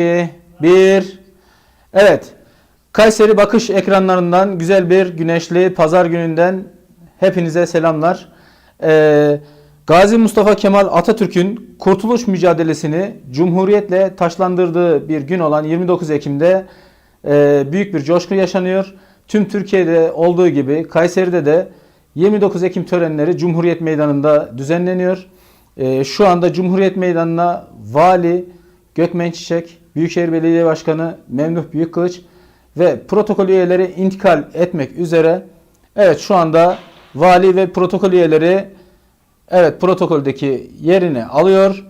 1 Evet. Kayseri bakış ekranlarından güzel bir güneşli pazar gününden hepinize selamlar. Ee, Gazi Mustafa Kemal Atatürk'ün kurtuluş mücadelesini Cumhuriyetle taşlandırdığı bir gün olan 29 Ekim'de e, büyük bir coşku yaşanıyor. Tüm Türkiye'de olduğu gibi Kayseri'de de 29 Ekim törenleri Cumhuriyet Meydanı'nda düzenleniyor. Ee, şu anda Cumhuriyet Meydanı'na Vali Gökmen Çiçek, Büyükşehir Belediye Başkanı Memduh Büyükkılıç ve protokol üyeleri intikal etmek üzere. Evet şu anda vali ve protokol üyeleri evet protokoldeki yerini alıyor.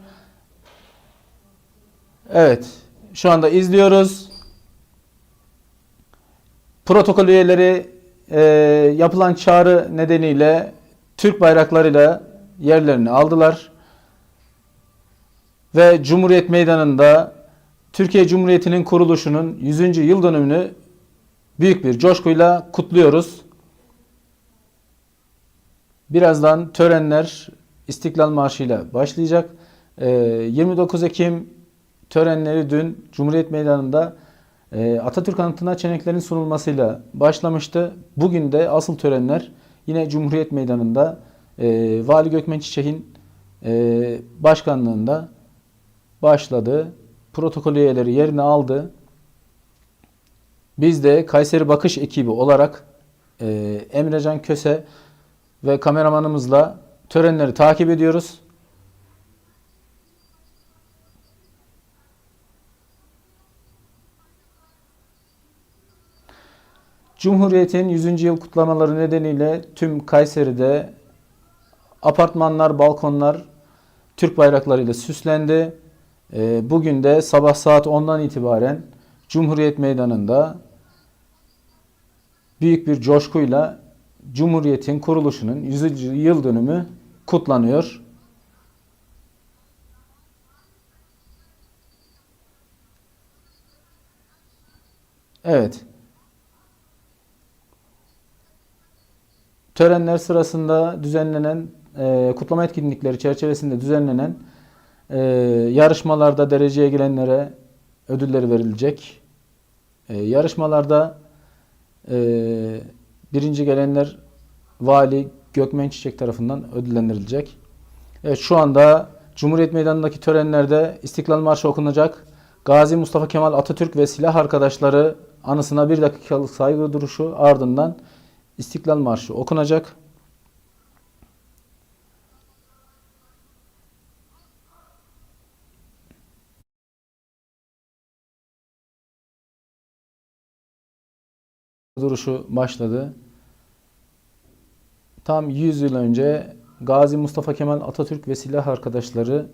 Evet şu anda izliyoruz. Protokol üyeleri e, yapılan çağrı nedeniyle Türk bayraklarıyla yerlerini aldılar. Ve Cumhuriyet Meydanı'nda Türkiye Cumhuriyeti'nin kuruluşunun 100. yıl dönümünü büyük bir coşkuyla kutluyoruz. Birazdan törenler İstiklal Marşı ile başlayacak. Ee, 29 Ekim törenleri dün Cumhuriyet Meydanı'nda e, Atatürk anıtına çeneklerin sunulmasıyla başlamıştı. Bugün de asıl törenler yine Cumhuriyet Meydanı'nda e, Vali Gökmen Çiçek'in e, başkanlığında başladı. Protokol üyeleri yerini aldı. Biz de Kayseri Bakış ekibi olarak e, Emrecan Köse ve kameramanımızla törenleri takip ediyoruz. Cumhuriyet'in 100. yıl kutlamaları nedeniyle tüm Kayseri'de apartmanlar, balkonlar Türk bayraklarıyla süslendi. Ee, Bugün de sabah saat 10'dan itibaren Cumhuriyet Meydanı'nda büyük bir coşkuyla Cumhuriyet'in kuruluşunun 100. yıl dönümü kutlanıyor. Evet. Törenler sırasında düzenlenen e, kutlama etkinlikleri çerçevesinde düzenlenen e, yarışmalarda dereceye girenlere ödülleri verilecek. E, yarışmalarda e, birinci gelenler Vali Gökmen Çiçek tarafından ödüllendirilecek. Evet şu anda Cumhuriyet Meydanı'ndaki törenlerde İstiklal Marşı okunacak. Gazi Mustafa Kemal Atatürk ve silah arkadaşları anısına bir dakikalık saygı duruşu ardından İstiklal Marşı okunacak. Duruşu başladı. Tam 100 yıl önce Gazi Mustafa Kemal Atatürk ve silah arkadaşları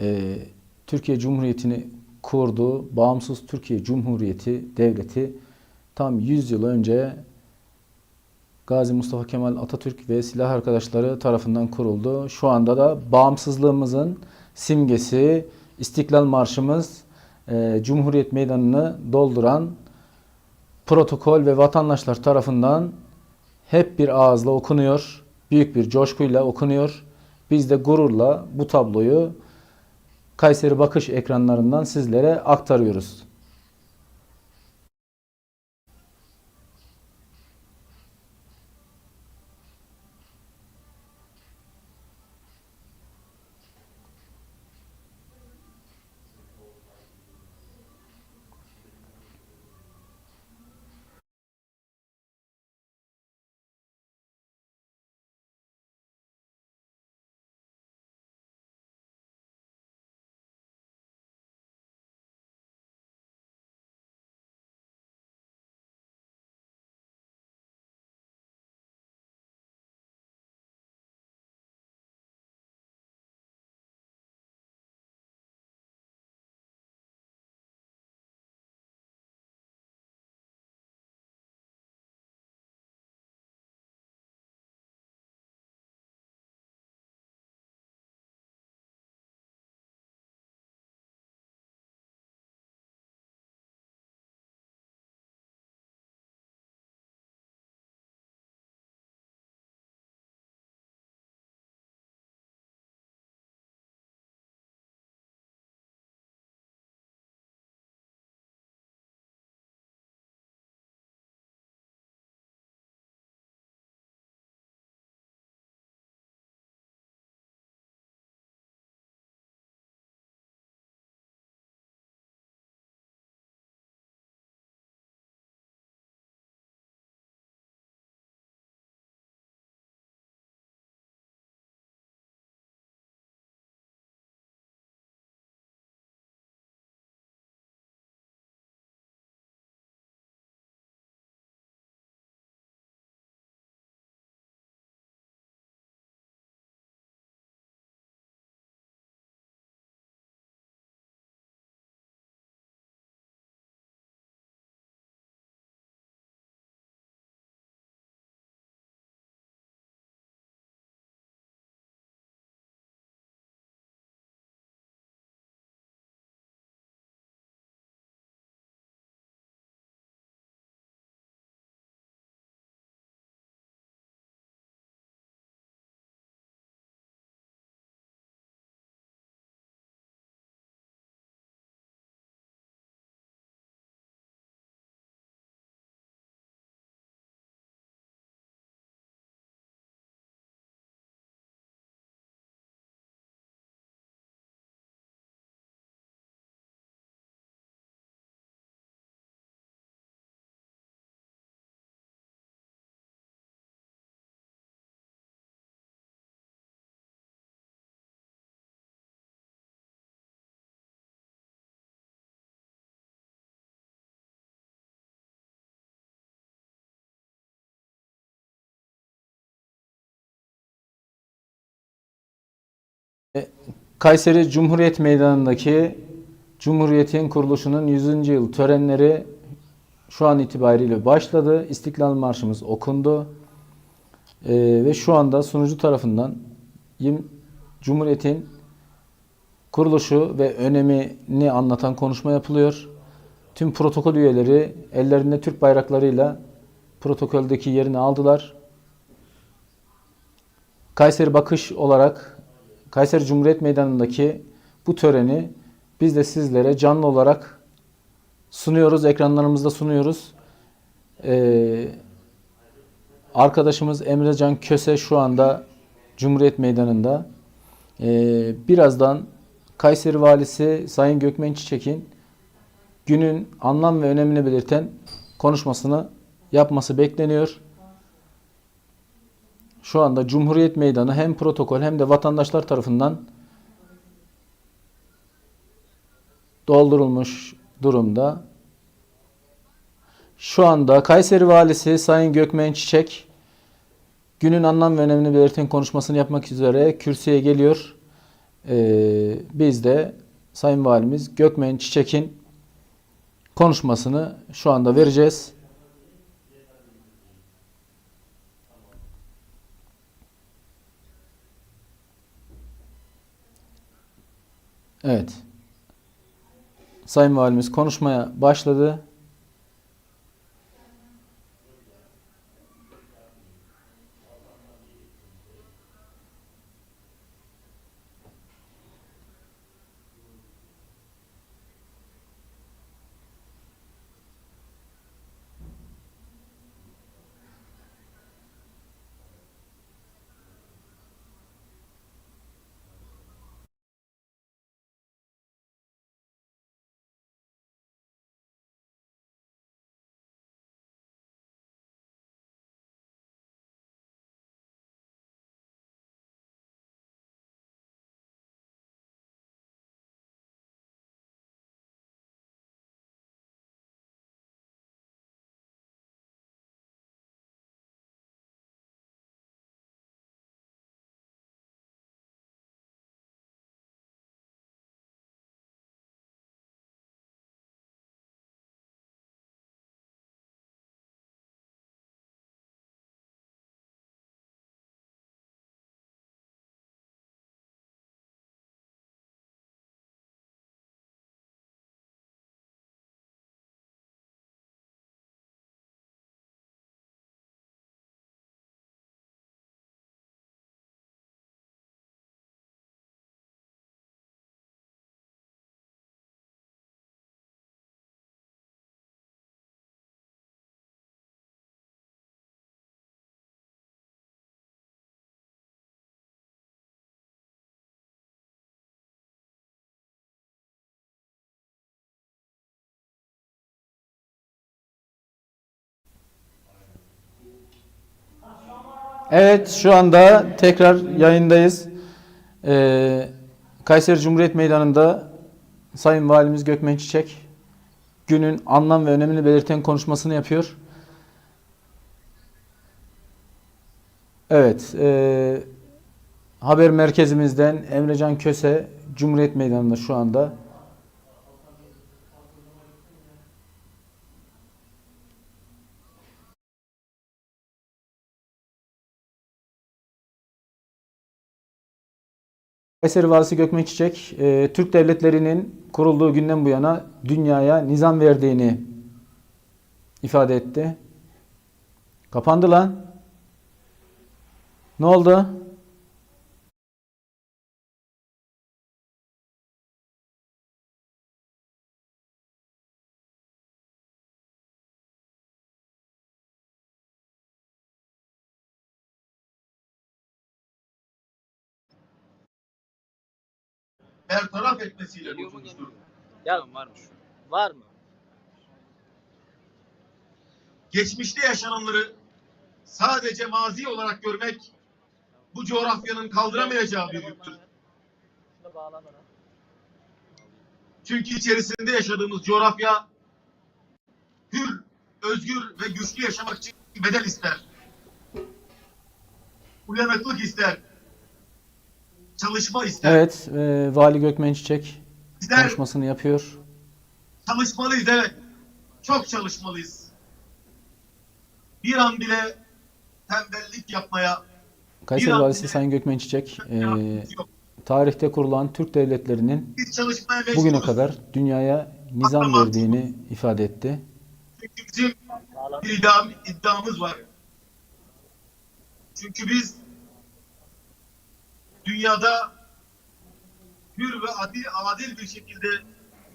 e, Türkiye Cumhuriyeti'ni kurdu. Bağımsız Türkiye Cumhuriyeti devleti tam 100 yıl önce Gazi Mustafa Kemal Atatürk ve silah arkadaşları tarafından kuruldu. Şu anda da bağımsızlığımızın simgesi İstiklal Marşımız e, Cumhuriyet Meydanı'nı dolduran protokol ve vatandaşlar tarafından hep bir ağızla okunuyor. Büyük bir coşkuyla okunuyor. Biz de gururla bu tabloyu Kayseri Bakış ekranlarından sizlere aktarıyoruz. Kayseri Cumhuriyet Meydanı'ndaki Cumhuriyet'in kuruluşunun 100. yıl törenleri şu an itibariyle başladı. İstiklal Marşımız okundu. Ee, ve şu anda sunucu tarafından Cumhuriyet'in kuruluşu ve önemini anlatan konuşma yapılıyor. Tüm protokol üyeleri ellerinde Türk bayraklarıyla protokoldeki yerini aldılar. Kayseri Bakış olarak Kayseri Cumhuriyet Meydanı'ndaki bu töreni biz de sizlere canlı olarak sunuyoruz, ekranlarımızda sunuyoruz. Ee, arkadaşımız Emrecan Köse şu anda Cumhuriyet Meydanı'nda. Ee, birazdan Kayseri Valisi Sayın Gökmen Çiçek'in günün anlam ve önemini belirten konuşmasını yapması bekleniyor. Şu anda Cumhuriyet Meydanı hem protokol hem de vatandaşlar tarafından doldurulmuş durumda. Şu anda Kayseri Valisi Sayın Gökmen Çiçek günün anlam ve önemini belirten konuşmasını yapmak üzere kürsüye geliyor. Ee, biz de Sayın Valimiz Gökmen Çiçek'in konuşmasını şu anda vereceğiz. Evet. Sayın Valimiz konuşmaya başladı. Evet şu anda tekrar yayındayız. Ee, Kayseri Cumhuriyet Meydanı'nda Sayın Valimiz Gökmen Çiçek günün anlam ve önemini belirten konuşmasını yapıyor. Evet, e, haber merkezimizden Emrecan Köse Cumhuriyet Meydanı'nda şu anda. Kayseri Valisi Gökmen Çiçek, e, Türk devletlerinin kurulduğu günden bu yana dünyaya nizam verdiğini ifade etti. Kapandı lan. Ne oldu? Bertaraf etmesiyle kurtulmuştur. Ya varmış. Var mı? Geçmişte yaşananları sadece mazi olarak görmek bu coğrafyanın kaldıramayacağı bir yüktür. Çünkü içerisinde yaşadığımız coğrafya hür, özgür ve güçlü yaşamak için bedel ister. Uyanıklık ister. Çalışma ister. Evet, e, Vali Gökmen Çiçek Bizler konuşmasını yapıyor. çalışmalıyız evet. Çok çalışmalıyız. Bir an bile tembellik yapmaya Kayseri an Valisi bile- Sayın Gökmen Çiçek, e, hakkımız yok. tarihte kurulan Türk devletlerinin Biz çalışmaya mecburuz. bugüne kadar dünyaya nizam verdiğini ifade etti. Çünkü bizim bir iddiam, iddiamız var. Çünkü biz dünyada hür ve adil, adil bir şekilde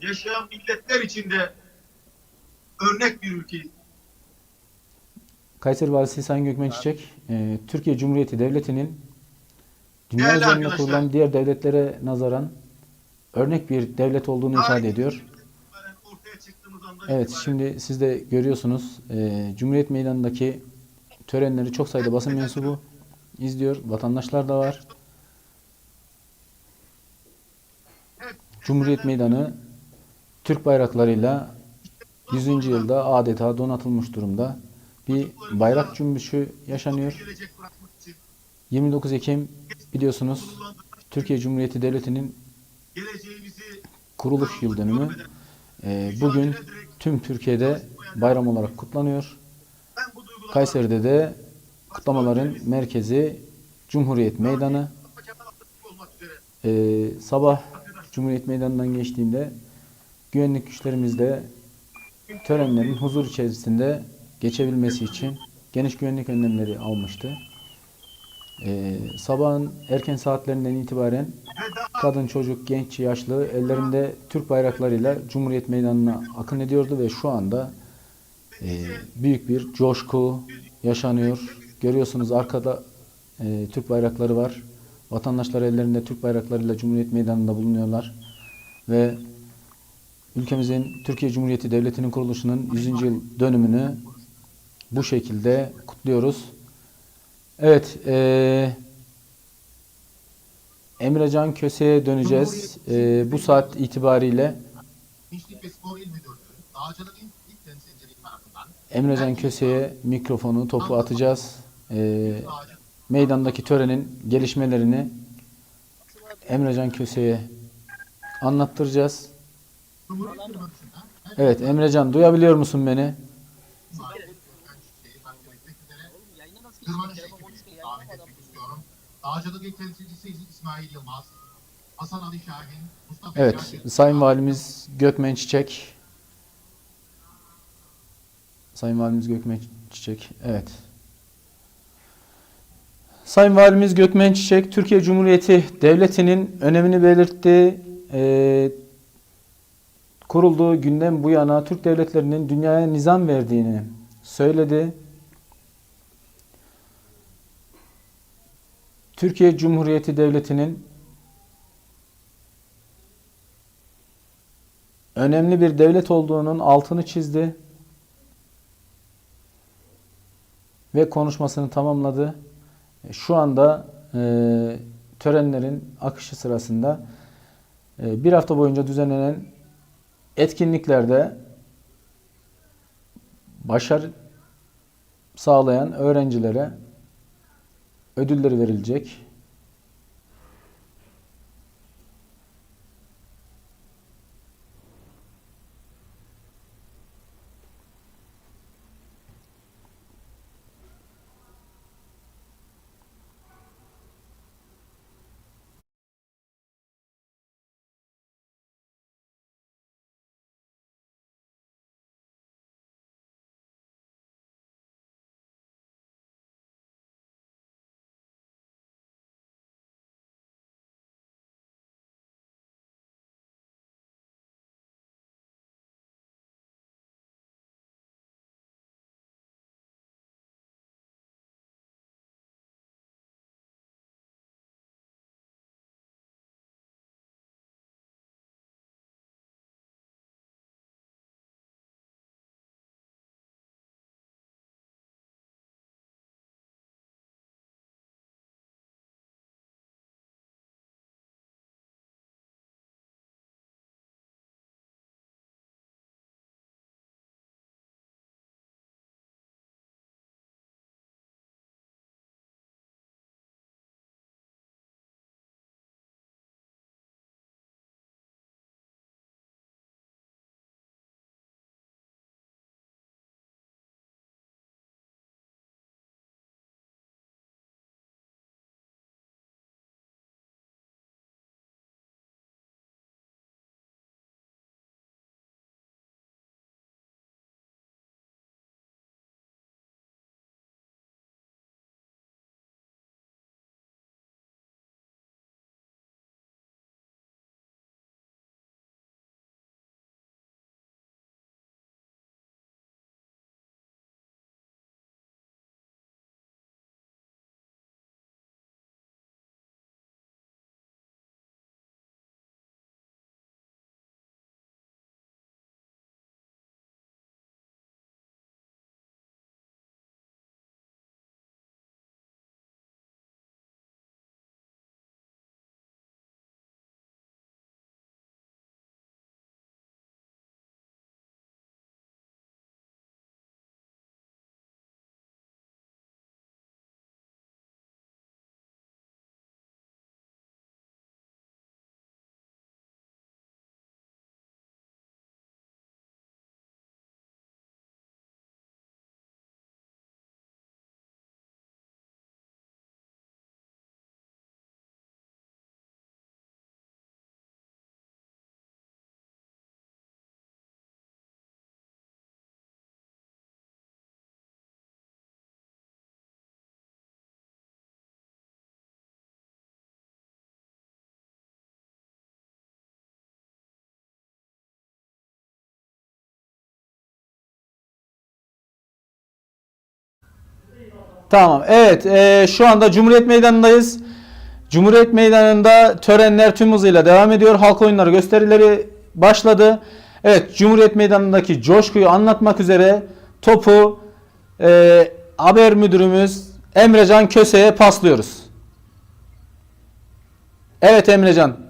yaşayan milletler içinde örnek bir ülkeyiz. Kayseri Valisi Sayın Gökmen Çiçek, e, Türkiye Cumhuriyeti Devleti'nin dünya Değerli üzerinde kurulan diğer devletlere nazaran örnek bir devlet olduğunu ifade Tarih ediyor. Evet, şimdi siz de görüyorsunuz e, Cumhuriyet Meydanı'ndaki törenleri çok sayıda basın mensubu izliyor. Vatandaşlar da var. Cumhuriyet Meydanı Türk bayraklarıyla 100. yılda adeta donatılmış durumda. Bir bayrak cümbüşü yaşanıyor. gelecek bırakmak için 29 Ekim biliyorsunuz Türkiye Cumhuriyeti Devleti'nin kuruluş yıl dönümü. E, bugün tüm Türkiye'de bayram olarak kutlanıyor. Kayseri'de de kutlamaların merkezi Cumhuriyet Meydanı. Ee, sabah Cumhuriyet Meydanı'ndan geçtiğimde güvenlik güçlerimiz de törenlerin huzur içerisinde geçebilmesi için geniş güvenlik önlemleri almıştı. Ee, sabahın erken saatlerinden itibaren kadın, çocuk, genç, yaşlı ellerinde Türk bayraklarıyla Cumhuriyet Meydanı'na akın ediyordu ve şu anda e, büyük bir coşku yaşanıyor. Görüyorsunuz arkada e, Türk bayrakları var. Vatandaşlar ellerinde Türk bayraklarıyla Cumhuriyet Meydanı'nda bulunuyorlar. Ve ülkemizin Türkiye Cumhuriyeti Devleti'nin kuruluşunun 100. yıl dönümünü bu şekilde kutluyoruz. Evet, e, Emrecan Köse'ye döneceğiz. E, bu saat itibariyle Emrecan Köse'ye mikrofonu, topu atacağız. E, meydandaki törenin gelişmelerini Emrecan Köse'ye anlattıracağız. Evet Emrecan duyabiliyor musun beni? Evet Sayın Valimiz Gökmen Çiçek. Sayın Valimiz Gökmen Çiçek. Evet. Sayın Valimiz Gökmen Çiçek, Türkiye Cumhuriyeti Devleti'nin önemini belirtti. Ee, kurulduğu günden bu yana Türk devletlerinin dünyaya nizam verdiğini söyledi. Türkiye Cumhuriyeti Devleti'nin önemli bir devlet olduğunun altını çizdi ve konuşmasını tamamladı. Şu anda e, törenlerin akışı sırasında e, bir hafta boyunca düzenlenen etkinliklerde başarı sağlayan öğrencilere ödülleri verilecek. Tamam. Evet. e, şu anda Cumhuriyet Meydanı'ndayız. Cumhuriyet Meydanı'nda törenler tüm hızıyla devam ediyor. Halk oyunları gösterileri başladı. Evet. Cumhuriyet Meydanı'ndaki coşkuyu anlatmak üzere topu e, haber müdürümüz Emrecan Köse'ye paslıyoruz. Evet Emrecan.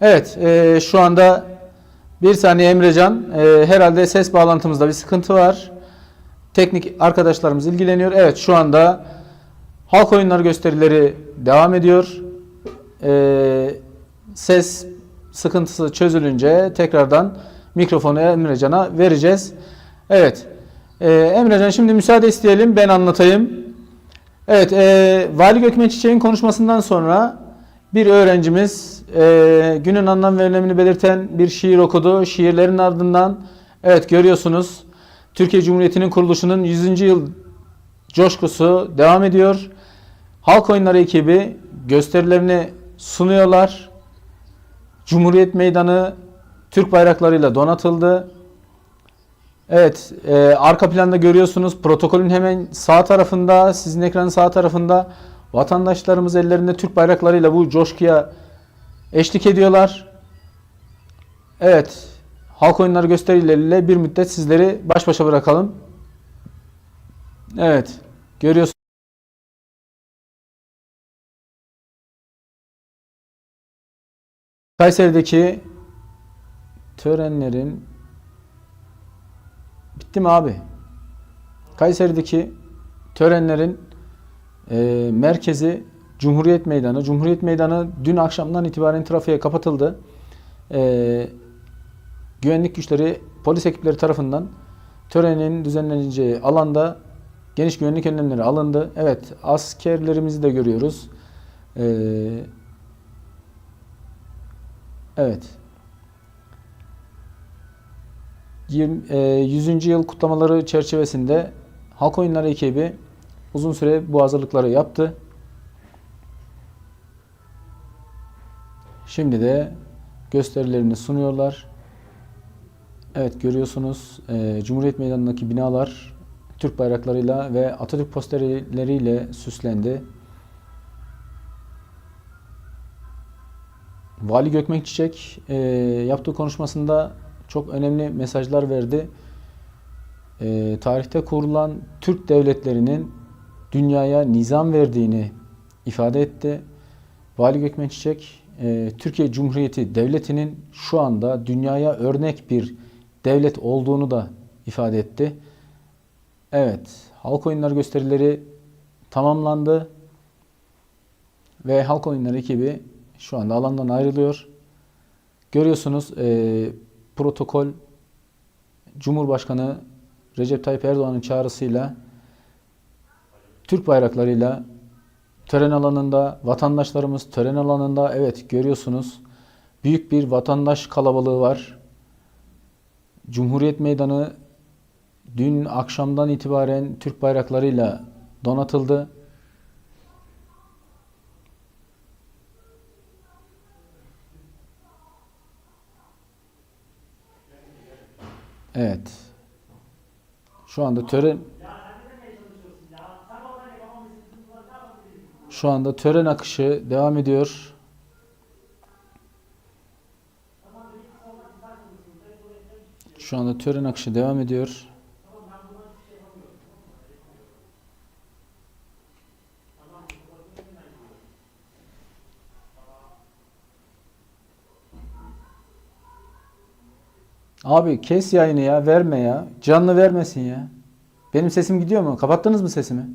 Evet, e, şu anda bir saniye Emrecan. E, herhalde ses bağlantımızda bir sıkıntı var. Teknik arkadaşlarımız ilgileniyor. Evet, şu anda halk oyunları gösterileri devam ediyor. E, ses sıkıntısı çözülünce tekrardan mikrofonu Emrecan'a vereceğiz. Evet, e, Emrecan şimdi müsaade isteyelim ben anlatayım. Evet, e, Vali Gökmen Çiçek'in konuşmasından sonra bir öğrencimiz e, günün anlam ve önemini belirten bir şiir okudu. Şiirlerin ardından evet görüyorsunuz Türkiye Cumhuriyeti'nin kuruluşunun 100. yıl coşkusu devam ediyor. Halk oyunları ekibi gösterilerini sunuyorlar. Cumhuriyet Meydanı Türk bayraklarıyla donatıldı. Evet, e, arka planda görüyorsunuz protokolün hemen sağ tarafında, sizin ekranın sağ tarafında vatandaşlarımız ellerinde Türk bayraklarıyla bu coşkuya eşlik ediyorlar. Evet, halk oyunları gösterileriyle bir müddet sizleri baş başa bırakalım. Evet, görüyorsunuz. Kayseri'deki törenlerin Bitti mi abi? Kayseri'deki törenlerin e, merkezi Cumhuriyet Meydanı. Cumhuriyet Meydanı dün akşamdan itibaren trafiğe kapatıldı. E, güvenlik güçleri, polis ekipleri tarafından törenin düzenleneceği alanda geniş güvenlik önlemleri alındı. Evet, askerlerimizi de görüyoruz. E, evet. 20, e, 100. yıl kutlamaları çerçevesinde Halk Oyunları ekibi uzun süre bu hazırlıkları yaptı. Şimdi de gösterilerini sunuyorlar. Evet görüyorsunuz e, Cumhuriyet Meydanı'ndaki binalar Türk bayraklarıyla ve Atatürk posterleriyle süslendi. Vali Gökmen Çiçek e, yaptığı konuşmasında çok önemli mesajlar verdi. E, tarihte kurulan Türk devletlerinin dünyaya nizam verdiğini ifade etti. Vali Gökmen Çiçek, e, Türkiye Cumhuriyeti Devleti'nin şu anda dünyaya örnek bir devlet olduğunu da ifade etti. Evet, halk oyunları gösterileri tamamlandı ve halk oyunları ekibi şu anda alandan ayrılıyor. Görüyorsunuz e, protokol Cumhurbaşkanı Recep Tayyip Erdoğan'ın çağrısıyla Türk bayraklarıyla tören alanında vatandaşlarımız tören alanında evet görüyorsunuz büyük bir vatandaş kalabalığı var. Cumhuriyet Meydanı dün akşamdan itibaren Türk bayraklarıyla donatıldı. Evet. Şu anda tören Şu anda tören akışı devam ediyor. Şu anda tören akışı devam ediyor. Abi kes yayını ya verme ya. Canlı vermesin ya. Benim sesim gidiyor mu? Kapattınız mı sesimi?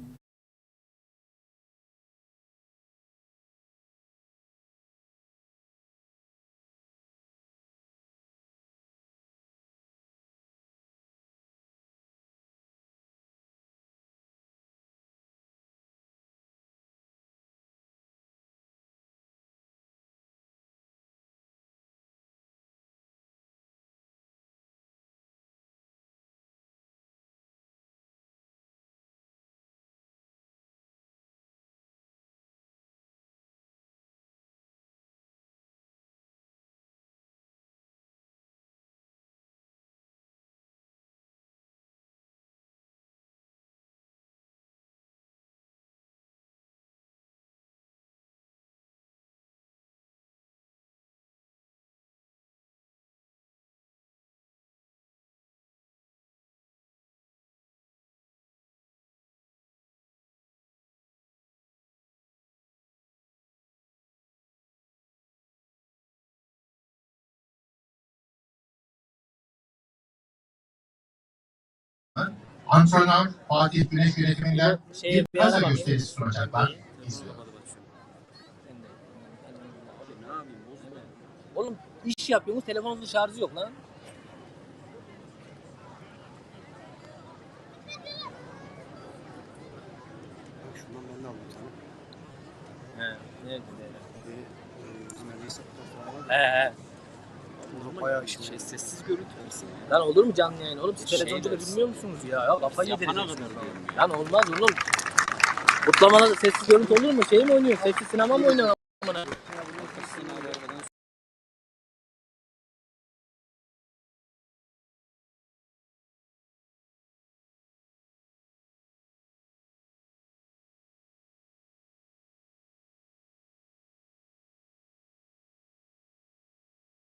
Antrenör Fatih Güneş yönetiminden Şeye bir bak. gösterisi sunacaklar. İzliyor. Oğlum iş yapıyorsunuz telefonunuzun şarjı yok lan. Şundan ben de aldım sana. He. Ne güzel. Ve e, bizim evde hesaplar falan var. He he. Burada bayağı işte şey, sessiz görüntü versin. Lan olur mu canlı yayın? Oğlum siz Şey televizyoncuda dersin. bilmiyor musunuz ya? Ya kafayı Yapana kadar diyorum Lan olmaz oğlum. Kutlamada da sessiz görüntü olur mu? Şey mi oynuyor? Sessiz sinema mı oynuyor? amına?